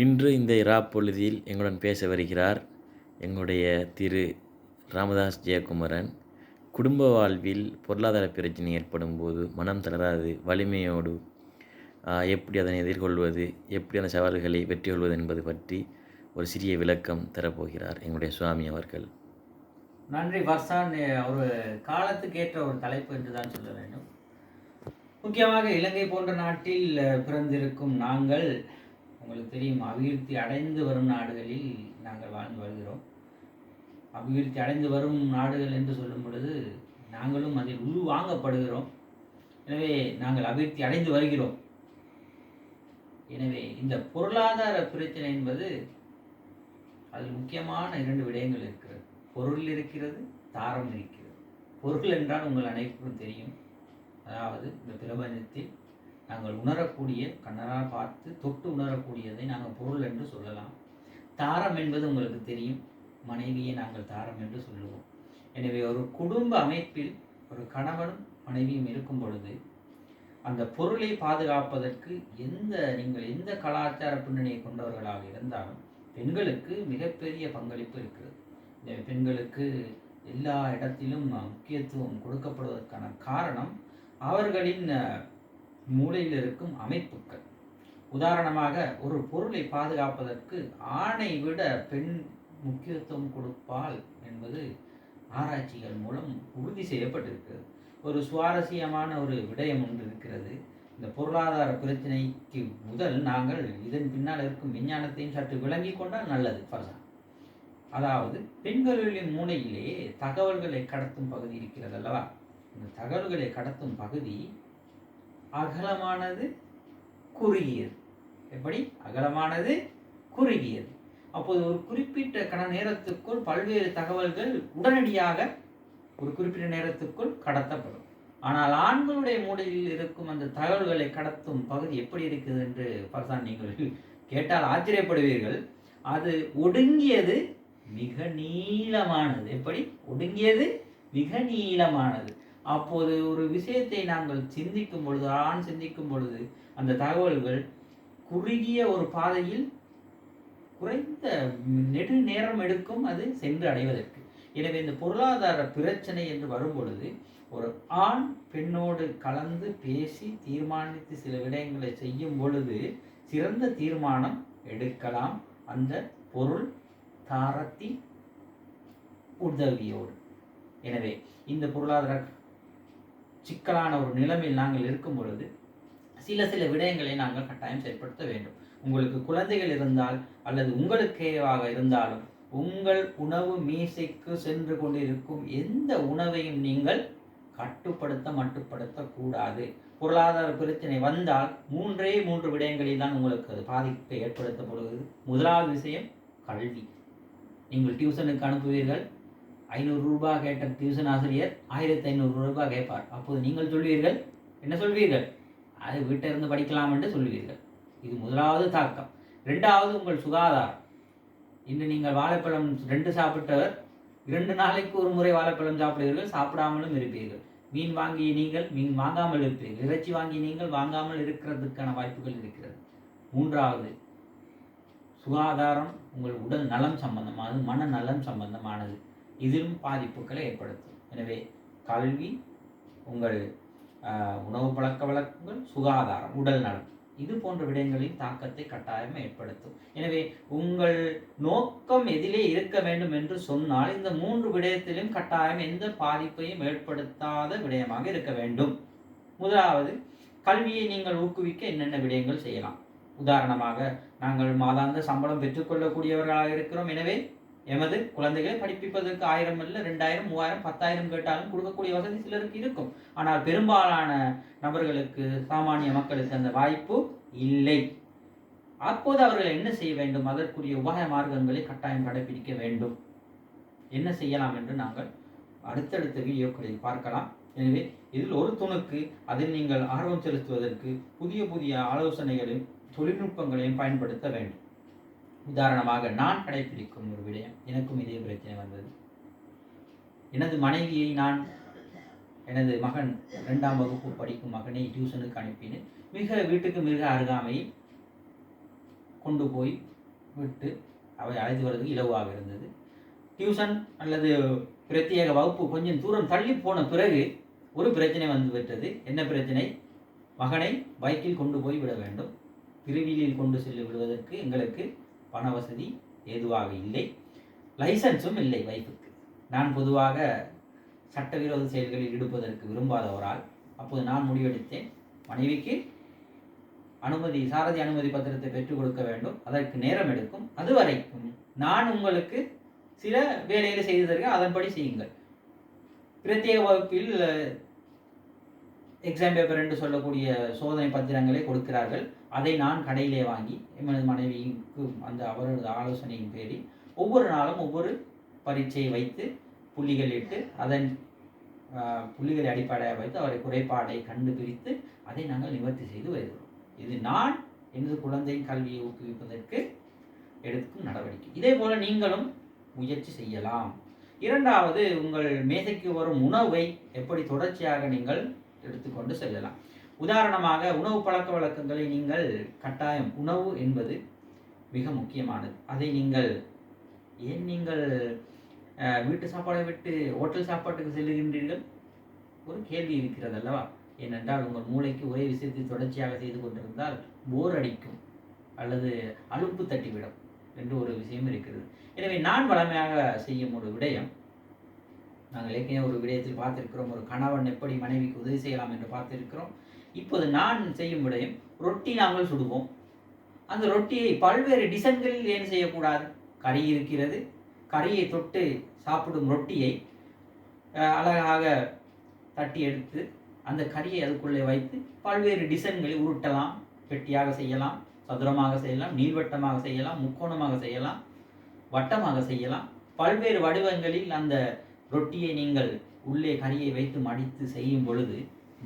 இன்று இந்த இரா எங்களுடன் பேச வருகிறார் எங்களுடைய திரு ராமதாஸ் ஜெயக்குமரன். குடும்ப வாழ்வில் பொருளாதார பிரச்சனை ஏற்படும் போது மனம் தளராது வலிமையோடு எப்படி அதனை எதிர்கொள்வது எப்படி அந்த சவால்களை வெற்றி கொள்வது என்பது பற்றி ஒரு சிறிய விளக்கம் தரப்போகிறார் எங்களுடைய சுவாமி அவர்கள். நன்றி வர்சான் ஒரு காலத்துக்கு ஏற்ற ஒரு தலைப்பு என்று தான் சொல்ல வேண்டும். முக்கியமாக இலங்கை போன்ற நாட்டில் பிறந்திருக்கும் நாங்கள் உங்களுக்கு தெரியும் அபிவிருத்தி அடைந்து வரும் நாடுகளில் நாங்கள் வாழ்ந்து வருகிறோம். அபிவிருத்தி அடைந்து வரும் நாடுகள் என்று சொல்லும் பொழுது நாங்களும் அதில் உள்வாங்கப்படுகிறோம். எனவே நாங்கள் அபிவிருத்தி அடைந்து வருகிறோம். எனவே இந்த பொருளாதார பிரச்சனை என்பது அதில் முக்கியமான இரண்டு விடயங்கள் இருக்கிறது. பொருள் இருக்கிறது தாரம் இருக்கிறது. பொருள் என்றால் உங்கள் அனைவருக்கும் தெரியும். அதாவது இந்த பிரபஞ்சத்தில் நாங்கள் உணரக்கூடிய கண்ணரால் பார்த்து தொட்டு உணரக்கூடியதை நாங்கள் பொருள் என்று சொல்லலாம். தாரம் என்பது உங்களுக்கு தெரியும். மனைவியை நாங்கள் தாரம் என்று சொல்லுவோம். எனவே ஒரு குடும்ப அமைப்பில் ஒரு கணவனும் மனைவியும் இருக்கும் பொழுது அந்த பொருளை பாதுகாப்பதற்கு எந்த நீங்கள் எந்த கலாச்சார பின்னணியை கொண்டவர்களாக இருந்தாலும் பெண்களுக்கு மிகப்பெரிய பங்களிப்பு இருக்கிறது. இந்த பெண்களுக்கு எல்லா இடத்திலும் முக்கியத்துவம் கொடுக்கப்படுவதற்கான காரணம் அவர்களின் மூளையில் இருக்கும் அமைப்புகள் உதாரணமாக ஒரு பொருளை பாதுகாப்பதற்கு ஆணை விட பெண் முக்கியத்துவம் கொடுப்பாள் என்பது ஆராய்ச்சிகள் மூலம் உறுதி செய்யப்பட்டிருக்கிறது ஒரு சுவாரஸ்யமான ஒரு விடயம் ஒன்று இருக்கிறது. இந்த பொருளாதார பிரச்சனைக்கு முதல் நாங்கள் இதன் பின்னால் இருக்கும் விஞ்ஞானத்தையும் சற்று விளங்கி கொண்டால் நல்லது ஃபர்சான். அதாவது பெண்களின் மூளையிலே தகவல்களை கடத்தும் பகுதி இருக்கிறது அல்லவா? இந்த தகவல்களை கடத்தும் பகுதி அகலமானது குறுகியது. எப்படி? அகலமானது குறுகியது. அப்போது ஒரு குறிப்பிட்ட கண நேரத்துக்குள் பல்வேறு தகவல்கள் உடனடியாக ஒரு குறிப்பிட்ட நேரத்துக்குள் கடத்தப்படும். ஆனால் ஆண்களுடைய மூடையில் இருக்கும் அந்த தகவல்களை கடத்தும் பகுதி எப்படி இருக்குது என்று பர்சான் நீங்கள் கேட்டால் ஆச்சரியப்படுவீர்கள். அது ஒடுங்கியது மிக நீளமானது. எப்படி? ஒடுங்கியது மிக நீளமானது. அப்போது ஒரு விஷயத்தை நாங்கள் சிந்திக்கும் பொழுது ஆண் சிந்திக்கும் பொழுது அந்த தகவல்கள் குறுகிய ஒரு பாதையில் குறைந்த நெடு நேரம் எடுக்கும் அது சென்று அடைவதற்கு. எனவே இந்த பொருளாதார பிரச்சனை என்று வரும் பொழுது ஒரு ஆண் பெண்ணோடு கலந்து பேசி தீர்மானித்து சில விடயங்களை செய்யும் பொழுது சிறந்த தீர்மானம் எடுக்கலாம். அந்த பொருள் தாரத்தின் உதவியோடு. எனவே இந்த பொருளாதார சிக்கலான ஒரு நிலைமையில் நாங்கள் இருக்கும் பொழுது சில சில விடயங்களை நாங்கள் கட்டாயம் செயல்படுத்த வேண்டும். உங்களுக்கு குழந்தைகள் இருந்தால் அல்லது உங்களுக்கேவாக இருந்தாலும் உங்கள் உணவு மீசைக்கு சென்று கொண்டிருக்கும் எந்த உணவையும் நீங்கள் கட்டுப்படுத்த மட்டுப்படுத்தக்கூடாது. பொருளாதார பிரச்சனை வந்தால் மூன்றே மூன்று விடயங்களில் தான் உங்களுக்கு அது பாதிப்பை ஏற்படுத்தப்படுகிறது முதலாவது விஷயம் கல்வி. நீங்கள் டியூஷனுக்கு அனுப்புவீர்கள். ஐநூறு ரூபாய் கேட்ட டியூஷன் ஆசிரியர் ஆயிரத்தி ஐநூறு ரூபாய் கேட்பார். அப்போது நீங்கள் சொல்வீர்கள் என்ன சொல்வீர்கள்? அது வீட்டிலிருந்து படிக்கலாம் என்று சொல்வீர்கள். இது முதலாவது தாக்கம். ரெண்டாவது உங்கள் சுகாதாரம். இன்று நீங்கள் வாழைப்பழம் ரெண்டு சாப்பிட்டவர் இரண்டு நாளைக்கு ஒரு முறை வாழைப்பழம் சாப்பிடுவீர்கள் சாப்பிடாமலும் இருப்பீர்கள். மீன் வாங்கி நீங்கள் மீன் வாங்காமல் இருப்பீர்கள். இறைச்சி வாங்கி நீங்கள் வாங்காமல் இருக்கிறதுக்கான வாய்ப்புகள் இருக்கிறது. மூன்றாவது சுகாதாரம் உங்கள் உடல் நலம் சம்பந்தமானது மன நலம் சம்பந்தமானது. இதிலும் பாதிப்புகளை ஏற்படுத்தும். எனவே கல்வி உங்கள் உணவு பழக்க வழக்கங்கள் சுகாதாரம் உடல் நலம் இது போன்ற விடயங்களின் தாக்கத்தை கட்டாயம் ஏற்படுத்தும். எனவே உங்கள் நோக்கம் எதிலே இருக்க வேண்டும் என்று சொன்னால் இந்த மூன்று விடயத்திலும் கட்டாயம் எந்த பாதிப்பையும் ஏற்படுத்தாத விடயமாக இருக்க வேண்டும். முதலாவது கல்வியை நீங்கள் ஊக்குவிக்க என்னென்ன விடயங்கள் செய்யலாம்? உதாரணமாக நாங்கள் மாதாந்த சம்பளம் பெற்றுக்கொள்ளக்கூடியவர்களாக இருக்கிறோம். எனவே எமது குழந்தைகளை படிப்பிப்பதற்கு ஆயிரம் அல்ல ரெண்டாயிரம் மூவாயிரம் பத்தாயிரம் கேட்டாலும் கொடுக்கக்கூடிய வசதி சிலருக்கு இருக்கும். ஆனால் பெரும்பாலான நபர்களுக்கு சாமானிய மக்களுக்கு அந்த வாய்ப்பு இல்லை. அப்போது அவர்கள் என்ன செய்ய வேண்டும்? அதற்குரிய உபாய மார்க்கங்களை கட்டாயம் கடைபிடிக்க வேண்டும். என்ன செய்யலாம் என்று நாங்கள் அடுத்தடுத்த வீடியோக்களில் பார்க்கலாம். எனவே இதில் ஒரு துணுக்கு அதில் நீங்கள் ஆர்வம் செலுத்துவதற்கு புதிய புதிய ஆலோசனைகளையும் தொழில்நுட்பங்களையும் பயன்படுத்த வேண்டும். உதாரணமாக நான் கடைபிடிக்கும் ஒரு விடயம். எனக்கும் இதே பிரச்சனை வந்தது. எனது மனைவியை நான் எனது மகன் இரண்டாம் வகுப்பு படிக்கும் மகனை டியூஷனுக்கு அனுப்பினேன். மிக வீட்டுக்கு மிக அருகாமையில் கொண்டு போய் விட்டு அவை அழைத்து வருவதற்கு இலவாக இருந்தது. டியூஷன் அல்லது பிரத்யேக வகுப்பு கொஞ்சம் தூரம் தள்ளி போன பிறகு ஒரு பிரச்சனை வந்து விட்டது. என்ன பிரச்சனை? மகனை பைக்கில் கொண்டு போய் விட வேண்டும். திருவிழியில் கொண்டு செல்லு விடுவதற்கு எங்களுக்கு பண வசதி ஏதுவாக இல்லை. லைசன்ஸும் இல்லை வைஃபுக்கு. நான் பொதுவாக சட்டவிரோத செயல்களில் ஈடுபதற்கு விரும்பாதவரால் அப்போது நான் முடிவெடுத்தேன். மனைவிக்கு அனுமதி சாரதி அனுமதி பத்திரத்தை பெற்றுக் கொடுக்க வேண்டும். அதற்கு நேரம் எடுக்கும். அது வரைக்கும் நான் உங்களுக்கு சில வேலைகளை செய்து தருகிறேன். அதன்படி செய்யுங்கள். பிரத்யேக வகுப்பில் எக்ஸாம் பேப்பர் என்று சொல்லக்கூடிய சோதனை பத்திரங்களை கொடுக்கிறார்கள். அதை நான் கடையிலே வாங்கி எமது மனைவிக்கு அந்த அவரது ஆலோசனையின் பேரில் ஒவ்வொரு நாளும் ஒவ்வொரு பரீட்சையை வைத்து புள்ளிகள் இட்டு அதன் புள்ளிகளை அடிப்படையாக வைத்து அவரை குறைபாடை கண்டுபிடித்து அதை நாங்கள் நிவர்த்தி செய்து வருகிறோம். இது நான் எனது குழந்தையின் கல்வியை ஊக்குவிப்பதற்கு எடுக்கும் நடவடிக்கை. இதே போல நீங்களும் முயற்சி செய்யலாம். இரண்டாவது உங்கள் மேசைக்கு வரும் உணவை எப்படி தொடர்ச்சியாக நீங்கள் எடுத்துக்கொண்டு செல்லலாம். உதாரணமாக உணவு பழக்க வழக்கங்களை நீங்கள் கட்டாயம் உணவு என்பது மிக முக்கியமானது. அதை நீங்கள் ஏன் நீங்கள் வீட்டு சாப்பாடை விட்டு ஹோட்டல் சாப்பாட்டுக்கு செல்லுகின்றீர்கள்? ஒரு கேள்வி இருக்கிறது அல்லவா ஏனென்றால் உங்கள் மூளைக்கு ஒரே விஷயத்தை தொடர்ச்சியாக செய்து கொண்டிருந்தால் போர் அடிக்கும் அல்லது அலுப்பு தட்டிவிடும் என்று ஒரு விஷயம் இருக்கிறது. எனவே நான் வளமையாக செய்யும் ஒரு விடயம் நாங்கள் ஏற்கனவே ஒரு விடயத்தில் பார்த்திருக்கிறோம். ஒரு கணவன் எப்படி மனைவிக்கு உதவி செய்யலாம் என்று பார்த்திருக்கிறோம். இப்போது நான் செய்யும் விடயம் ரொட்டி நாங்கள் சுடுவோம். அந்த ரொட்டியை பல்வேறு டிசைன்களில் ஏன் செய்யக்கூடாது? கறி இருக்கிறது. கறியை தொட்டு சாப்பிடும் ரொட்டியை அழகாக தட்டி எடுத்து அந்த கறியை அதுக்குள்ளே வைத்து பல்வேறு டிசைன்களை உருட்டலாம். பெட்டியாக செய்யலாம் சதுரமாக செய்யலாம் நீள்வட்டமாக செய்யலாம் முக்கோணமாக செய்யலாம் வட்டமாக செய்யலாம். பல்வேறு வடிவங்களில் அந்த ரொட்டியை நீங்கள் உள்ளே கறியை வைத்து மடித்து செய்யும் பொழுது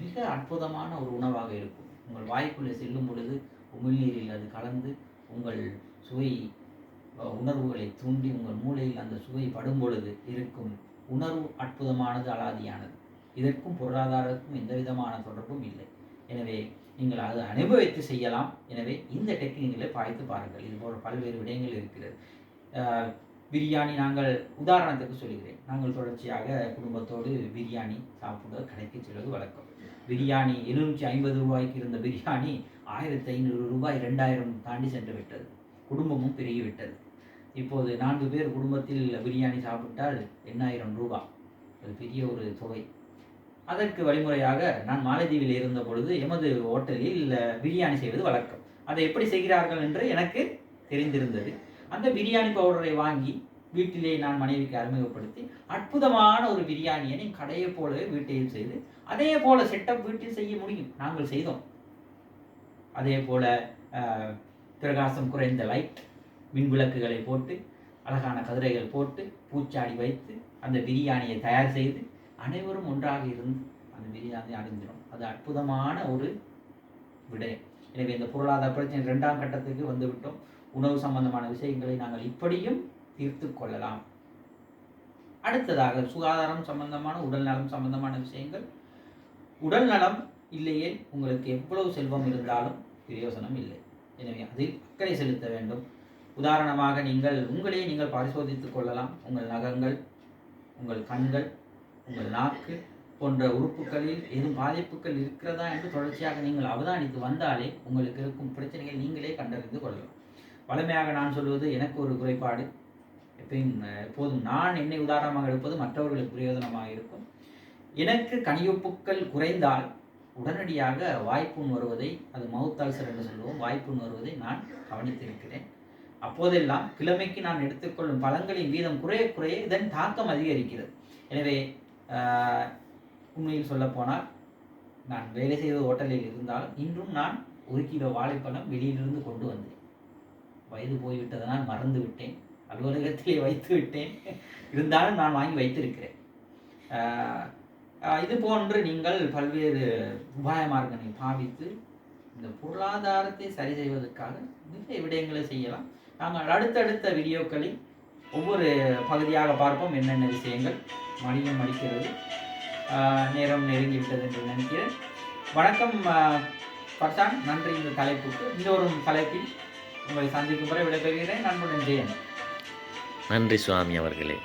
மிக அற்புதமான ஒரு உணவாக இருக்கும். உங்கள் வாய்க்குள்ளே செல்லும் பொழுது உமிழ்நீரில் அது கலந்து உங்கள் சுவை உணர்வுகளை தூண்டி உங்கள் மூளையில் அந்த சுவை படும் பொழுது இருக்கும். உணர்வு அற்புதமானது அலாதியானது. இதற்கும் பொருளாதாரத்துக்கும் எந்த விதமான தொடர்பும் இல்லை. எனவே நீங்கள் அதை அனுபவித்து செய்யலாம். எனவே இந்த டெக்னிக்களை பாய்த்து பாருங்கள். இது போன்ற பல்வேறு விடயங்கள் இருக்கிறது. பிரியாணி நாங்கள் உதாரணத்துக்கு சொல்கிறேன் நாங்கள் தொடர்ச்சியாக குடும்பத்தோடு பிரியாணி சாப்பிட கடைக்கு செல்வது வழக்கம். பிரியாணி எழுநூற்றி ஐம்பது ரூபாய்க்கு இருந்த பிரியாணி ஆயிரத்தி ஐநூறு ரூபாய் ரெண்டாயிரம் தாண்டி சென்று விட்டது. குடும்பமும் பெருகிவிட்டது இப்போது நான்கு பேர் குடும்பத்தில் பிரியாணி சாப்பிட்டால் எண்ணாயிரம் ரூபாய் அது பெரிய ஒரு தொகை. அதற்கு வழிமுறையாக நான் மாலத்தீவில் இருந்த பொழுது எமது ஹோட்டலில் பிரியாணி செய்வது வழக்கம். அதை எப்படி செய்கிறார்கள் என்று எனக்கு தெரிந்திருந்தது. அந்த பிரியாணி பவுடரை வாங்கி வீட்டிலே நான் மனைவிக்கு அறிமுகப்படுத்தி அற்புதமான ஒரு பிரியாணியை நீ கடையை போலவே வீட்டையும் செய்து அதே போல செட்டப் வீட்டில் செய்ய முடியும். நாங்கள் செய்தோம். அதே போல பிரகாசம் குறைந்த லைட் மின் விளக்குகளை போட்டு அழகான கதிரைகள் போட்டு பூச்சாடி வைத்து அந்த பிரியாணியை தயார் செய்து அனைவரும் ஒன்றாக இருந்து அந்த பிரியாணி அடைஞ்சிடும் அது அற்புதமான ஒரு விடயம் எனவே இந்த பொருளாதார பிரச்சனை இரண்டாம் கட்டத்துக்கு வந்துவிட்டோம் உணவு சம்பந்தமான விஷயங்களை நாங்கள் இப்படியும் தீர்த்து கொள்ளலாம். அடுத்ததாக சுகாதாரம் சம்பந்தமான உடல் நலம் சம்பந்தமான விஷயங்கள். உடல் நலம் இல்லையே உங்களுக்கு எவ்வளவு செல்வம் இருந்தாலும் பிரயோசனம் இல்லை. எனவே அதில் அக்கறை செலுத்த வேண்டும். உதாரணமாக நீங்கள் உங்களையே நீங்கள் பரிசோதித்துக் கொள்ளலாம். உங்கள் நகங்கள் உங்கள் கண்கள் உங்கள் நாக்கு போன்ற உறுப்புகளில் எதுவும் பாதிப்புகள் இருக்கிறதா என்று தொடர்ச்சியாக நீங்கள் அவதானித்து வந்தாலே உங்களுக்கு இருக்கும் பிரச்சனைகள் நீங்களே கண்டறிந்து கொள்ளலாம். வலிமையாக நான் சொல்வது எனக்கு ஒரு குறைபாடு. எப்பயும் எப்போதும் நான் என்னை உதாரணமாக எடுப்பது மற்றவர்களுக்கு பிரயோஜனமாக இருக்கும். எனக்கு கனியொப்புக்கள் குறைந்தால் உடனடியாக வாய்ப்புண் வருவதை அது மவுத் என்று சொல்லுவோம் வாய்ப்புண் வருவதை நான் கவனித்திருக்கிறேன். அப்போதெல்லாம் கிழமைக்கு நான் எடுத்துக்கொள்ளும் பழங்களின் வீதம் குறைய குறைய இதன் தாக்கம் அதிகரிக்கிறது. எனவே உண்மையில் சொல்லப்போனால் நான் வேலை செய்த ஹோட்டலில் இருந்தால் இன்றும் நான் ஒரு கிலோ வாழைப்பழம் வெளியிலிருந்து கொண்டு வந்தேன். வயது போய்விட்டதனால் மறந்து விட்டேன் அலுவலகத்திலே வைத்து விட்டேன். இருந்தாலும் நான் வாங்கி வைத்திருக்கிறேன். இது போன்று நீங்கள் பல்வேறு உபாய மார்க்கங்களை பாவித்து இந்த பொருளாதாரத்தை சரி செய்வதற்காக நிறைய விடயங்களை செய்யலாம். நாங்கள் அடுத்தடுத்த வீடியோக்களில் ஒவ்வொரு பகுதியாக பார்ப்போம் என்னென்ன விஷயங்கள் மணியம் அடிக்கிறது நேரம் நெருங்கி விட்டது என்று நினைக்கிறேன். வணக்கம் பட்டான் பர்சான் நன்றி. இந்த தலைப்புக்கு இன்னொரு தலைப்பில் உங்களை சந்திக்கும் வரை விடைபெறுகிறேன். நண்பன் ஜெயன். நன்றி சுவாமி அவர்களே.